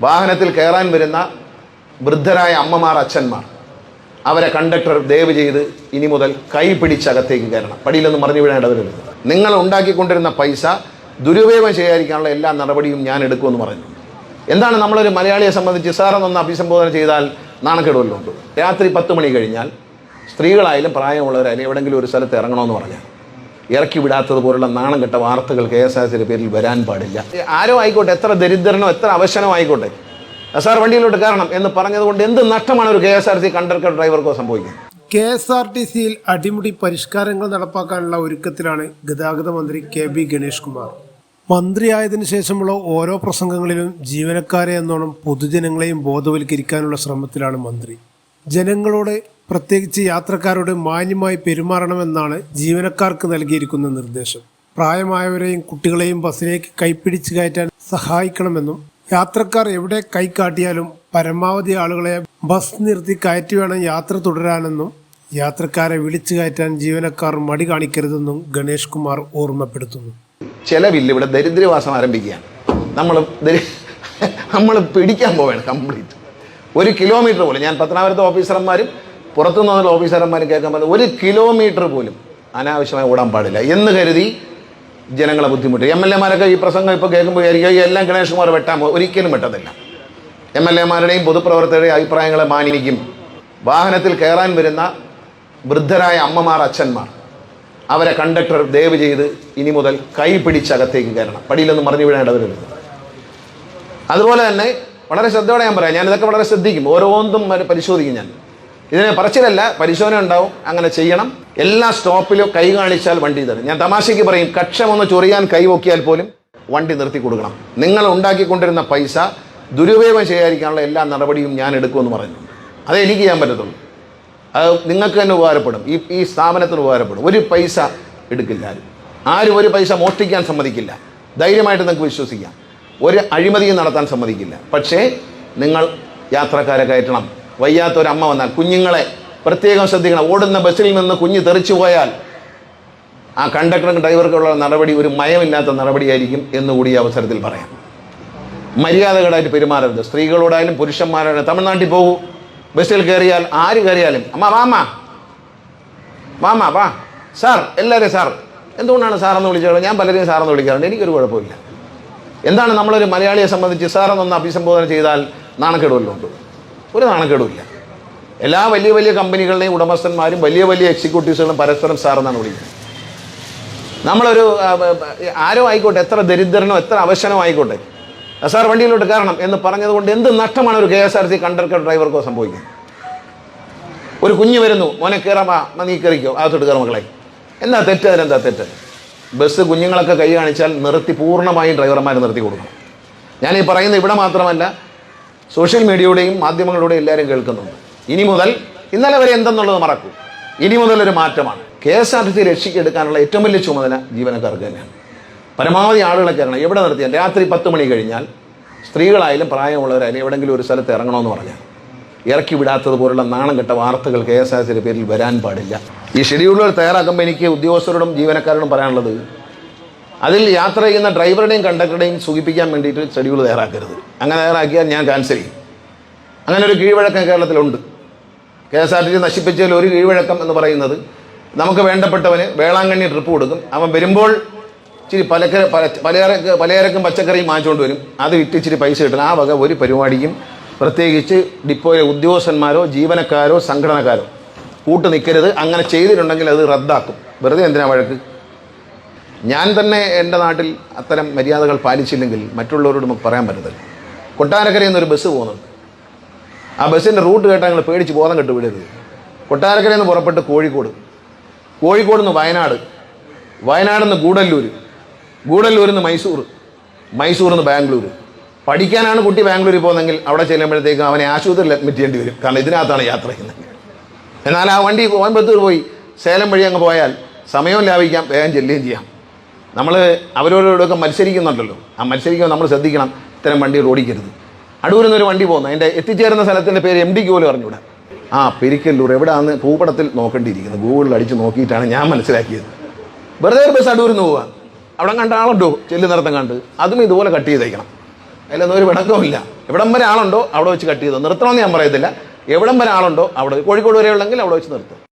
വാഹനത്തിൽ കയറാൻ വരുന്ന വൃദ്ധരായ അമ്മമാർ അച്ഛന്മാർ അവരെ കണ്ടക്ടർ ദയവ് ചെയ്ത് ഇനി മുതൽ കൈ പിടിച്ചകത്തേക്ക് കയറണം. പടിയിലൊന്നും മറിഞ്ഞു വീഴാൻ ഇടവരുത്. നിങ്ങൾ ഉണ്ടാക്കിക്കൊണ്ടിരുന്ന പൈസ ദുരുപയോഗം ചെയ്യാതിരിക്കാനുള്ള എല്ലാ നടപടിയും ഞാൻ എടുക്കുമെന്ന് പറഞ്ഞു എന്താണ് നമ്മളൊരു മലയാളിയെ സംബന്ധിച്ച് സാറെന്നൊന്ന് അഭിസംബോധന ചെയ്താൽ നാണക്കേടുവല്ലോ. രാത്രി പത്ത് മണി കഴിഞ്ഞാൽ സ്ത്രീകളായാലും പ്രായമുള്ളവരായാലും എവിടെയെങ്കിലും ഒരു സ്ഥലത്ത് ഇറങ്ങണമെന്ന് പറഞ്ഞാൽ ഇറക്കി വിടാത്തത് പോലുള്ള നാണം കെട്ട വാർത്തകൾ കെ എസ് ആർ സിയുടെ പേരിൽ വരാൻ പാടില്ല. ആരോ ആയിക്കോട്ടെ എത്ര ദരിദ്രനോ എത്ര അവശനോ ആയിക്കോട്ടെ സാർ വണ്ടിയിലോട്ട് കയറണം എന്ന് പറഞ്ഞതുകൊണ്ട് എന്ത് നഷ്ടമാണ് ഒരു K S R C conductor ഡ്രൈവർക്കോ സംഭവിക്കുന്നത്? കെ എസ് ആർ ടി സിയിൽ അടിമുടി പരിഷ്കാരങ്ങൾ നടപ്പാക്കാനുള്ള ഒരുക്കത്തിലാണ് ഗതാഗത മന്ത്രി കെ ബി ഗണേഷ് കുമാർ. മന്ത്രിയായതിനു ശേഷമുള്ള ഓരോ പ്രസംഗങ്ങളിലും ജീവനക്കാരെ എന്നോണം പൊതുജനങ്ങളെയും ബോധവൽക്കരിക്കാനുള്ള ശ്രമത്തിലാണ് മന്ത്രി. ജനങ്ങളോട് പ്രത്യേകിച്ച് യാത്രക്കാരോട് മാന്യമായി പെരുമാറണമെന്നാണ് ജീവനക്കാർക്ക് നൽകിയിരിക്കുന്ന നിർദ്ദേശം. പ്രായമായവരെയും കുട്ടികളെയും ബസ്സിലേക്ക് കൈപ്പിടിച്ച് കയറ്റാൻ സഹായിക്കണമെന്നും യാത്രക്കാർ എവിടെ കൈകാട്ടിയാലും പരമാവധി ആളുകളെ ബസ് നിർത്തി കയറ്റി വേണം യാത്ര തുടരാനെന്നും യാത്രക്കാരെ വിളിച്ചു കയറ്റാൻ ജീവനക്കാർ മടി കാണിക്കരുതെന്നും ഗണേഷ് കുമാർ ഓർമ്മപ്പെടുത്തുന്നു. ചെലവില്ല ഇവിടെ ദരിദ്രവാസം ആരംഭിക്കുകയാണ്. നമ്മൾ നമ്മൾ പിടിക്കാൻ പോവുകയാണ് കംപ്ലീറ്റ്. ഒരു കിലോമീറ്റർ പോലും. ഞാൻ പത്തനാപുരത്തെ ഓഫീസർമാരും പുറത്തു നിന്നുള്ള ഓഫീസർമാരും കേൾക്കാൻ പറഞ്ഞത് ഒരു കിലോമീറ്റർ പോലും അനാവശ്യമായി ഓടാൻ പാടില്ല എന്ന് കരുതി ജനങ്ങളെ ബുദ്ധിമുട്ടി. എം എൽ എമാരൊക്കെ ഈ പ്രസംഗം ഇപ്പോൾ കേൾക്കുമ്പോൾ വിചാരിക്കുക "ഈ എല്ലാം ഗണേഷ് കുമാർ വെട്ടാൻ ഒരിക്കലും വെട്ടത്തില്ല. M L എമാരുടെയും പൊതുപ്രവർത്തകരുടെയും അഭിപ്രായങ്ങളെ മാനിക്കും. വാഹനത്തിൽ കയറാൻ വരുന്ന വൃദ്ധരായ അമ്മമാർ അച്ഛന്മാർ അവരെ കണ്ടക്ടർ ദയവ് ചെയ്ത് ഇനി മുതൽ കൈ പിടിച്ചകത്തേക്ക് കയറണം. പടിയിലൊന്നും മറിഞ്ഞു വീഴേണ്ടവരുണ്ട് അതുപോലെ തന്നെ വളരെ ശ്രദ്ധയോടെ ഞാൻ പറയാം ഞാനിതൊക്കെ വളരെ ശ്രദ്ധിക്കും. ഓരോന്നും പരിശോധിക്കും ഞാൻ. ഇതിനെ പറച്ചിലല്ല പരിശോധന ഉണ്ടാവും അങ്ങനെ ചെയ്യണം. എല്ലാ സ്റ്റോപ്പിലും കൈ കാണിച്ചാൽ വണ്ടി തരും. ഞാൻ തമാശയ്ക്ക് പറയും കക്ഷമൊന്ന് ചൊറിയാൻ കൈ നോക്കിയാൽ പോലും വണ്ടി നിർത്തി കൊടുക്കണം. നിങ്ങൾ ഉണ്ടാക്കിക്കൊണ്ടിരുന്ന പൈസ ദുരുപയോഗം ചെയ്യാതിരിക്കാനുള്ള എല്ലാ നടപടിയും ഞാൻ എടുക്കുമെന്ന് പറഞ്ഞു അതേ എനിക്ക് ചെയ്യാൻ പറ്റത്തുള്ളൂ. അത് നിങ്ങൾക്ക് തന്നെ ഉപകാരപ്പെടും. ഈ ഈ സ്ഥാപനത്തിന് ഉപകാരപ്പെടും. ഒരു പൈസ എടുക്കില്ല ആരും. ആരും ഒരു പൈസ മോഷ്ടിക്കാൻ സമ്മതിക്കില്ല. ധൈര്യമായിട്ട് നിങ്ങൾക്ക് വിശ്വസിക്കാം. ഒരു അഴിമതിയും നടത്താൻ സമ്മതിക്കില്ല. പക്ഷേ നിങ്ങൾ യാത്രക്കാരെ കയറ്റണം. വയ്യാത്ത ഒരു അമ്മ വന്നാൽ കുഞ്ഞുങ്ങളെ പ്രത്യേകം ശ്രദ്ധിക്കണം. ഓടുന്ന ബസ്സിൽ നിന്ന് കുഞ്ഞ് തെറിച്ചു പോയാൽ ആ കണ്ടക്ടറും ഡ്രൈവർക്കുള്ള നടപടി ഒരു മയമില്ലാത്ത നടപടിയായിരിക്കും എന്നുകൂടി ഈ അവസരത്തിൽ പറയാം. മര്യാദകളായിട്ട് പെരുമാറരുത്. സ്ത്രീകളോടായാലും പുരുഷന്മാരോടായാലും തമിഴ്നാട്ടിൽ പോകൂ. ബസ്സിൽ കയറിയാൽ ആര് കയറിയാലും അമ്മ വാമ വാമ വാ സാർ എല്ലാവരും സാർ. എന്തുകൊണ്ടാണ് സാറെന്ന് വിളിച്ചത്? ഞാൻ പലരെയും സാറെന്ന് വിളിക്കാറുണ്ട്. എനിക്കൊരു കുഴപ്പമില്ല. എന്താണ് നമ്മളൊരു മലയാളിയെ സംബന്ധിച്ച് സാറെന്നൊന്ന് അഭിസംബോധന ചെയ്താൽ നാണക്കേടുവല്ലോ ഉണ്ട്? ഒരു നാണക്കേടുമില്ല എല്ലാ വലിയ വലിയ കമ്പനികളുടെയും ഉടമസ്ഥന്മാരും വലിയ വലിയ എക്സിക്യൂട്ടീവ്സുകളും പരസ്പരം സാറെന്നാണ് വിളിക്കുന്നത്. നമ്മളൊരു ആരോ ആയിക്കോട്ടെ എത്ര ദരിദ്രനോ എത്ര അവശനോ ആയിക്കോട്ടെ സാർ വണ്ടിയിലോട്ട് കയറണം എന്ന് പറഞ്ഞതുകൊണ്ട് എന്ത് നഷ്ടമാണ് ഒരു K S R C conductor ഡ്രൈവർക്കോ സംഭവിക്കുന്നത്? ഒരു കുഞ്ഞ് വരുന്നു മോനെ കയറാമാ നീ കയറിക്കോ അകത്തോട്ട് കയറും മക്കളെ. എന്താ തെറ്റ്? അതിനെന്താ തെറ്റ്? ബസ് കുഞ്ഞുങ്ങളൊക്കെ കൈ കാണിച്ചാൽ നിർത്തി പൂർണമായും ഡ്രൈവർമാർ നിർത്തി കൊടുക്കണം. ഞാനീ പറയുന്നത് പറയുന്ന ഇവിടെ മാത്രമല്ല സോഷ്യൽ മീഡിയയുടെയും മാധ്യമങ്ങളുടെയും എല്ലാവരും കേൾക്കുന്നുണ്ട്. ഇനി മുതൽ ഇന്നലെ വരെ എന്തെന്നുള്ളത് മറക്കൂ. ഇനി മുതൽ ഒരു മാറ്റമാണ്. K S R T C രക്ഷിക്കെടുക്കാനുള്ള ഏറ്റവും വലിയ ചുമതല ജീവനക്കാർക്ക് തന്നെയാണ്. പരമാവധി ആളുകളെ കയറണം എവിടെ നിർത്തിയാൽ രാത്രി പത്ത് മണി കഴിഞ്ഞാൽ സ്ത്രീകളായാലും പ്രായമുള്ളവരായാലും എവിടെയെങ്കിലും ഒരു സ്ഥലത്ത് ഇറങ്ങണമെന്ന് പറഞ്ഞാൽ ഇറക്കി വിടാത്തത് പോലുള്ള നാണം കെട്ട വാർത്തകൾ കെ എസ് ആർ സിയുടെ പേരിൽ വരാൻ പാടില്ല. ഈ ഷെഡ്യൂളുകൾ തയ്യാറാക്കുമ്പോൾ എനിക്ക് ഉദ്യോഗസ്ഥരോടും ജീവനക്കാരോടും പറയാനുള്ളത് അതിൽ യാത്ര ചെയ്യുന്ന ഡ്രൈവറുടെയും കണ്ടക്ടറുടെയും സുഖിപ്പിക്കാൻ വേണ്ടിയിട്ട് ഷെഡ്യൂൾ തയ്യാറാക്കരുത്. അങ്ങനെ തയ്യാറാക്കിയാൽ ഞാൻ ക്യാൻസൽ ചെയ്യും. അങ്ങനെ ഒരു കീഴ്വഴക്കം കേരളത്തിലുണ്ട്. K S R T C നശിപ്പിച്ചതിൽ ഒരു കീഴ്വഴക്കം എന്ന് പറയുന്നത് നമുക്ക് വേണ്ടപ്പെട്ടവന് വേളാങ്കണ്ണി ട്രിപ്പ് കൊടുക്കും. അവൻ വരുമ്പോൾ ഇച്ചിരി പലക്കര പല പലചരക്ക് പലചരക്കും പച്ചക്കറിയും വാങ്ങിച്ചുകൊണ്ട് വരും. അത് വിറ്റ് ഇച്ചിരി പൈസ കിട്ടും. ആ വക ഒരു പരിപാടിക്കും പ്രത്യേകിച്ച് ഡിപ്പോയിലെ ഉദ്യോഗസ്ഥന്മാരോ ജീവനക്കാരോ സംഘടനക്കാരോ കൂട്ടു നിൽക്കരുത്. അങ്ങനെ ചെയ്തിട്ടുണ്ടെങ്കിൽ അത് റദ്ദാക്കും. വെറുതെ എന്തിനാ വഴക്ക്? ഞാൻ തന്നെ എന്റെ നാട്ടിൽ അത്തരം മര്യാദകൾ പാലിച്ചില്ലെങ്കിൽ മറ്റുള്ളവരോട് നമുക്ക് പറയാൻ പറ്റത്തില്ല. കൊട്ടാരക്കരയിൽ നിന്നൊരു ബസ് പോകുന്നുണ്ട്. ആ ബസ്സിന്റെ റൂട്ട് കേട്ടാൽ നിങ്ങൾ പേടിച്ച് ബോധം കെട്ട് വിടരുത് കൊട്ടാരക്കരയിൽ നിന്ന് പുറപ്പെട്ട് കോഴിക്കോട്. കോഴിക്കോട് നിന്ന് വയനാട്. വയനാട് നിന്ന് ഗൂഡല്ലൂർ ഗൂഡല്ലൂരിൽ നിന്ന് മൈസൂർ. മൈസൂരിൽ നിന്ന് ബാംഗ്ലൂർ പഠിക്കാനാണ് കുട്ടി ബാംഗ്ലൂരിൽ പോകുന്നതെങ്കിൽ അവിടെ ചെല്ലുമ്പോഴത്തേക്കും അവനെ ആശുപത്രിയിൽ അഡ്മിറ്റ് ചെയ്യേണ്ടി വരും. കാരണം ഇതിനകത്താണ് യാത്ര ചെയ്യുന്നത്. എന്നാൽ ആ വണ്ടി കോയമ്പത്തൂർ പോയി. സേലം വഴി അങ്ങ് പോയാൽ സമയം ലാഭിക്കാം വേഗം ചെല്ലുകയും ചെയ്യാം. നമ്മൾ അവരോരോടൊക്കെ മത്സരിക്കുന്നുണ്ടല്ലോ. ആ മത്സരിക്കുമ്പോൾ നമ്മൾ ശ്രദ്ധിക്കണം ഇത്തരം വണ്ടികൾ ഓടിക്കരുത്. അടൂരിൽ നിന്നൊരു വണ്ടി പോകുന്നു. അതിന്റെ എത്തിച്ചേരുന്ന സ്ഥലത്തിന്റെ പേര് എം ഡിക്ക് പോലും അറിഞ്ഞൂടാ ആ പെരിക്കല്ലൂർ എവിടെയാണെന്ന് ഭൂപടത്തിൽ നോക്കേണ്ടിയിരിക്കുന്നത് ഗൂഗിളിൽ അടിച്ച് നോക്കിയിട്ടാണ് ഞാൻ മനസ്സിലാക്കിയത്. വെറുതെ ഒരു ബസ് അടൂരിൽ നിന്ന് പോവുക അവിടെ കണ്ട ആളുണ്ടോ? ചെല്ലുന്നിടത്തം കണ്ട്. അതും ഇതുപോലെ കട്ട് ചെയ്തേക്കണം. അതിലൊന്നും ഒരു വിടക്കമില്ല എവിടം വരെ ആളുണ്ടോ അവിടെ വെച്ച് കട്ട് ചെയ്തോ? നിർത്തണമെന്ന് ഞാൻ പറയത്തില്ല. എവിടം വരെ ആളുണ്ടോ അവിടെ കോഴിക്കോട് വരെ ഉള്ളെങ്കിൽ അവിടെ വെച്ച് നിർത്തും.